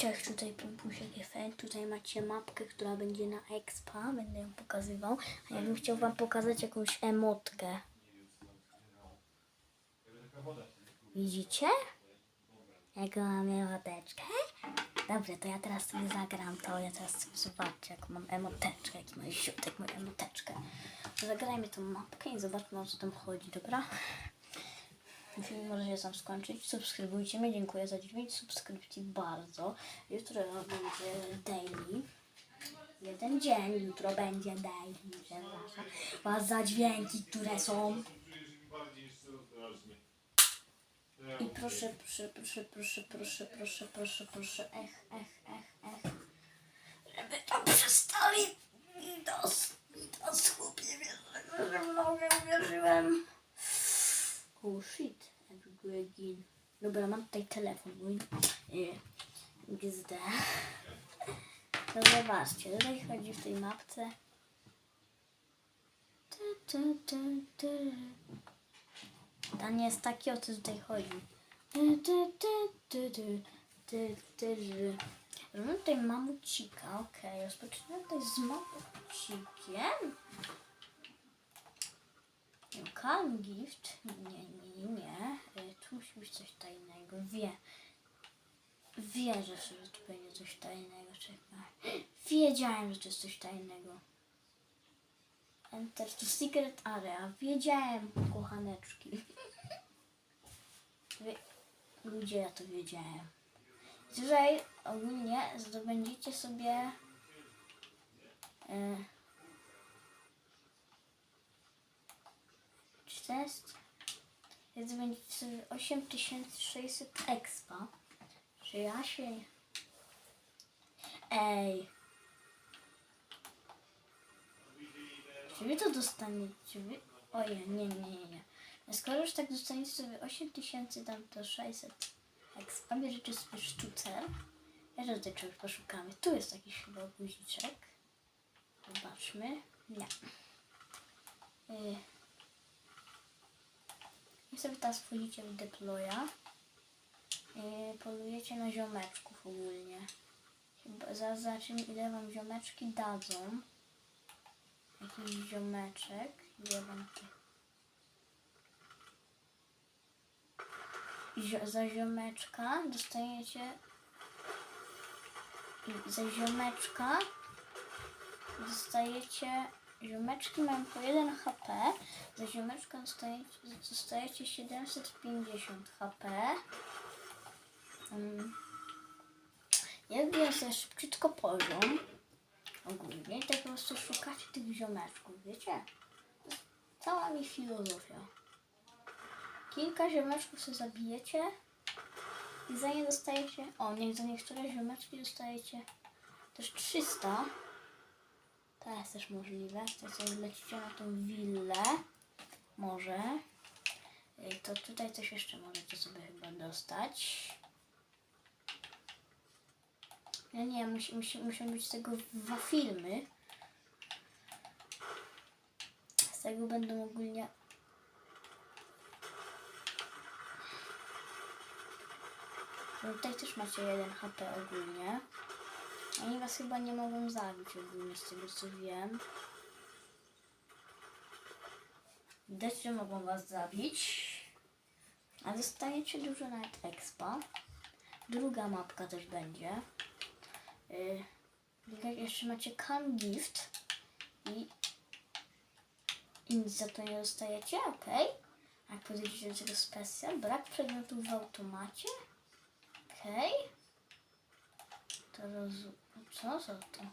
Cześć, tutaj Pumpusiek FM. Tutaj macie mapkę, która będzie na Expa. Będę ją pokazywał. A ja bym chciał wam pokazać jakąś emotkę. Widzicie? Jaką mam emoteczkę? Dobrze, to ja teraz sobie zagram to. Ja teraz zobaczę, jaką mam emoteczkę. Jaki ma ziutek moją emoteczkę. Zagrajmy tą mapkę i zobaczmy, o co tam chodzi, dobra? Film może się sam skończyć. Subskrybujcie mnie. Dziękuję za 9 subskrypcji bardzo. Jutro będzie daily. Jeden dzień, jutro będzie daily. Przepraszam was za dźwięki, które są. I proszę, proszę, proszę, proszę, proszę, proszę, proszę, proszę, ech, ech, ech, ech. Oh shit, I have go again. Dobra, mam tutaj telefon mój. GZD. No zobaczcie, tutaj chodzi w tej mapce. Ten jest taki, o co tutaj chodzi. Robimy tutaj mamucika, okej, okay. rozpoczynamy tutaj z mamucikiem. Calm gift? Nie, nie, nie. Y, Tu musi być coś tajnego. Wie. Wierzę, że tu będzie coś tajnego. Czekaj. Wiedziałem, że to jest coś tajnego. Enter to secret area. Wiedziałem, kochaneczki. Wie... Ludzie, ja to wiedziałem. Tutaj ogólnie zdobędziecie sobie... Y, Jest? Więc będzie sobie 8600 expa. Czy ja się... Ej. Czy wy to dostaniecie? Wy... Ojej, nie, nie, nie, nie. No Skoro już tak dostaniecie sobie 8000, tam to 600 expa, bierzecie sobie sztucer. Ja tutaj czegoś poszukamy. Tu jest jakiś chyba guziczek. Zobaczmy. Nie. Y i sobie teraz wchodzicie w deploya i polujecie na ziomeczków ogólnie. Zaraz zobaczymy ile wam ziomeczki dadzą. Jakiś ziomeczek. Zio za ziomeczka dostajecie za ziomeczka dostajecie Ziomeczki mają po 1 HP. Za ziomeczkę dostajecie, dostajecie 750 HP. Um, ja wbiję sobie szybciutko poziom. Ogólnie tak po prostu szukacie tych ziomeczków, wiecie? To Cała mi filozofia. Kilka ziomeczków sobie zabijecie i za nie dostajecie... O, za niektóre ziomeczki dostajecie też 300. To jest też możliwe. To sobie lecicie na tą willę. Może. Y, To tutaj coś jeszcze możecie sobie chyba dostać. No nie, musi, musi, muszą być z tego dwa filmy. Z tego będą ogólnie... No tutaj też macie jeden HP ogólnie. Oni was chyba nie mogą zabić ogólnie z tego co wiem. Widać, że mogą was zabić. A dostajecie dużo nawet expa. Druga mapka też będzie. Yy, jeszcze macie Calm Gift. I, I nic za to nie dostajecie, ok. A jak podejdziecie do tego specjal, brak przedmiotów w automacie. Okej. To roz... 什么时候动？